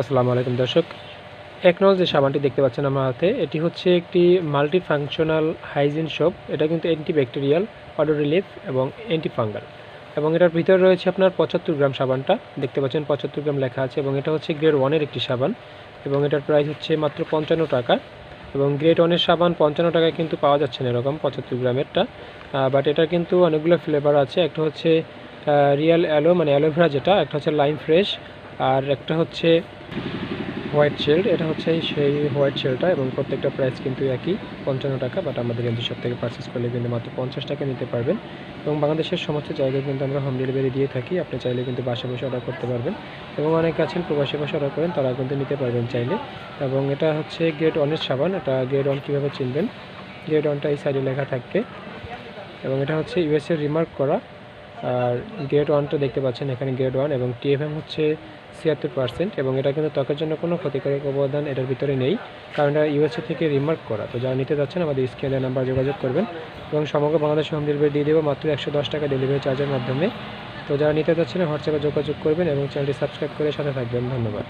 আসসালামু আলাইকুম দর্শক। একনল যে সাবানটি দেখতে পাচ্ছেন আমার হাতে, এটি হচ্ছে একটি মাল্টি ফাংশনাল হাইজিন শপ এটা কিন্তু অ্যান্টিব্যাকটেরিয়াল অডর রিলিফ এবং অ্যান্টি ফাঙ্গাল এবং এটার ভিতরে রয়েছে আপনার পঁচাত্তর গ্রাম সাবানটা। দেখতে পাচ্ছেন পঁচাত্তর গ্রাম লেখা আছে এবং এটা হচ্ছে গ্রেড ওয়ানের একটি সাবান এবং এটার প্রাইস হচ্ছে মাত্র পঞ্চান্ন টাকা। এবং গ্রেড ওয়ানের সাবান পঞ্চান্ন টাকায় কিন্তু পাওয়া যাচ্ছে না এরকম পঁচাত্তর গ্রামেরটা। বাট এটার কিন্তু অনেকগুলো ফ্লেভার আছে। একটা হচ্ছে রিয়েল অ্যালো মানে অ্যালোভেরা যেটা, একটা হচ্ছে লাইম ফ্রেশ আর একটা হচ্ছে হোয়াইট শেল্ড, এটা হচ্ছে সেই হোয়াইট শেলটা এবং প্রত্যেকটা প্রাইস কিন্তু একই, পঞ্চান্ন টাকা বাট আমাদের কিন্তু সব থেকে পারচেস করলে কিন্তু মাত্র পঞ্চাশ টাকা নিতে পারবেন। এবং বাংলাদেশের সমস্ত জায়গায় কিন্তু আমরা হোম ডেলিভারি দিয়ে থাকি, আপনি চাইলে কিন্তু বাসা বসে অর্ডার করতে পারবেন। এবং অনেকে আছেন, প্রবাসী বসে অর্ডার করেন তারা কিন্তু নিতে পারবেন চাইলে। এবং এটা হচ্ছে গ্রেড ওয়ানের সাবান, এটা গ্রেড ওয়ান কীভাবে চিনবেন? গ্রেড ওয়ানটা এই সাইডে লেখা থাকবে। এবং এটা হচ্ছে ইউএসএ রিমার্ক করা। আর গ্রেড ওয়ানটা দেখতে পাচ্ছেন এখানে গ্রেড ওয়ান এবং টিএফএম হচ্ছে ছিয়াত্তর পার্সেন্ট এবং এটা কিন্তু ত্বকের জন্য কোনো ক্ষতিকারক অবদান এটার ভিতরে নেই, কারণ এটা ইউএসএ থেকে রিমার্ক করা। তো যারা নিতে যাচ্ছেন আমাদের স্ক্রিনের নাম্বার যোগাযোগ করবেন এবং সমগ্র বাংলাদেশ হোম ডেলিভারি দিয়ে দেবো মাত্র একশো দশ টাকা ডেলিভারি চার্জের মাধ্যমে। তো যারা নিতে যাচ্ছেন হোয়াটসঅ্যাপে যোগাযোগ করবেন এবং চ্যানেলটি সাবস্ক্রাইব করে সাথে থাকবেন। ধন্যবাদ।